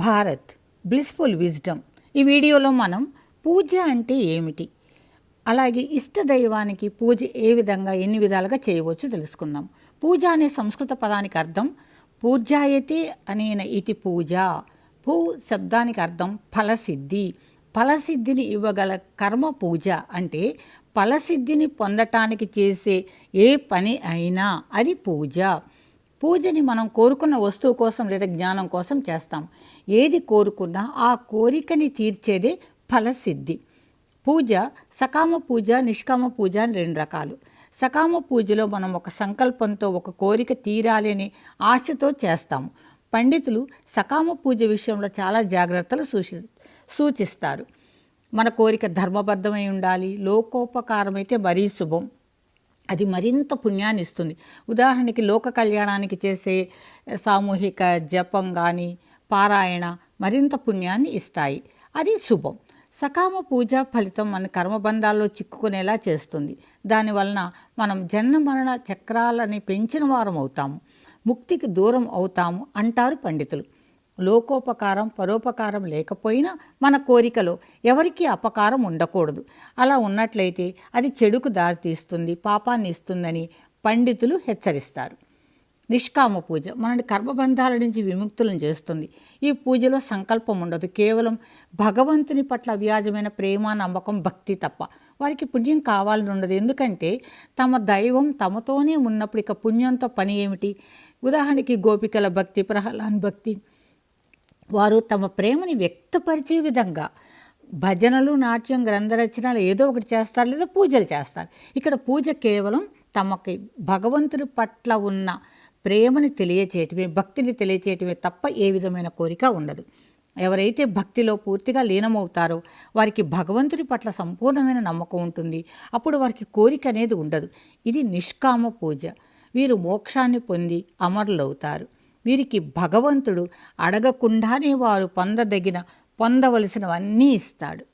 Bharat blissful wisdom ఈ వీడియోలో మనం పూజ అంటే ఏమిటి? అలాగే ఇష్ట దైవానికి పూజ ఏ విధంగా ఎన్ని విధాలుగా చేయవచ్చు తెలుసుకుందాం. పూజ అనే సంస్కృత పదానికి అర్థం పూజాయతే అనేన ఇతి పూజ. పూ శబ్దానికి అర్థం ఫలసిద్ధి. ఫలసిద్ధిని ఇవ్వగల కర్మ పూజ అంటే ఫలసిద్ధిని పొందటానికి చేసే ఏ పని అయినా అది పూజ. పూజని మనం కోరుకున్న వస్తువు కోసం లేదా జ్ఞానం కోసం చేస్తాం. ఏది కోరుకున్నా ఆ కోరికని తీర్చేదే ఫలసిద్ధి. పూజ సకామ పూజ నిష్కామ పూజ అని రెండు రకాలు. సకామ పూజలో మనం ఒక సంకల్పంతో ఒక కోరిక తీరాలి అని ఆశతో చేస్తాము పండితులు సకామ పూజ విషయంలో చాలా జాగ్రత్తలు సూచి సూచిస్తారు. మన కోరిక ధర్మబద్ధమై ఉండాలి లోకోపకారమైతే మరీ శుభం. అది మరింత పుణ్యాన్ని ఇస్తుంది. ఉదాహరణకి లోక కళ్యాణానికి చేసే సామూహిక జపం కానీ పారాయణ మరింత పుణ్యాన్ని ఇస్తాయి. అది శుభం. సకామ పూజ ఫలితం మన కర్మబంధాల్లో చిక్కుకునేలా చేస్తుంది. దానివలన మనం జన్మ మరణ చక్రాలని పెంచిన వారం అవుతాము ముక్తికి దూరం అవుతాము అంటారు పండితులు. లోకోపకారం పరోపకారం లేకపోయినా మన కోరికలో ఎవరికీ అపకారం ఉండకూడదు. అలా ఉన్నట్లయితే అది చెడుకు దారితీస్తుంది పాపాన్ని ఇస్తుందని పండితులు హెచ్చరిస్తారు. నిష్కామ పూజ మనని కర్మబంధాల నుంచి విముక్తులను చేస్తుంది. ఈ పూజలో సంకల్పం ఉండదు. కేవలం భగవంతుని పట్ల అవ్యాజమైన ప్రేమ నమ్మకం భక్తి తప్ప వారికి పుణ్యం కావాలని ఉండదు. ఎందుకంటే తమ దైవం తమతోనే ఉన్నప్పుడు ఇక పుణ్యంతో పని ఏమిటి? ఉదాహరణకి గోపికల భక్తి ప్రహ్లాన్ భక్తి వారు తమ ప్రేమని వ్యక్తపరిచే విధంగా భజనలు నాట్యం గ్రంథరచనలు ఏదో ఒకటి చేస్తారు లేదా పూజలు చేస్తారు. ఇక్కడ పూజ కేవలం తమకి భగవంతుని పట్ల ఉన్న ప్రేమని తెలియచేయటమే భక్తిని తెలియచేయటమే తప్ప ఏ విధమైన కోరిక ఉండదు. ఎవరైతే భక్తిలో పూర్తిగా లీనమవుతారో వారికి భగవంతుని పట్ల సంపూర్ణమైన నమ్మకం ఉంటుంది. అప్పుడు వారికి కోరిక అనేది ఉండదు. ఇది నిష్కామ పూజ. వీరు మోక్షాన్ని పొంది అమరులవుతారు. వీరికి భగవంతుడు అడగకుండానే వారు పొందదగిన పొందవలసినవన్నీ ఇస్తాడు.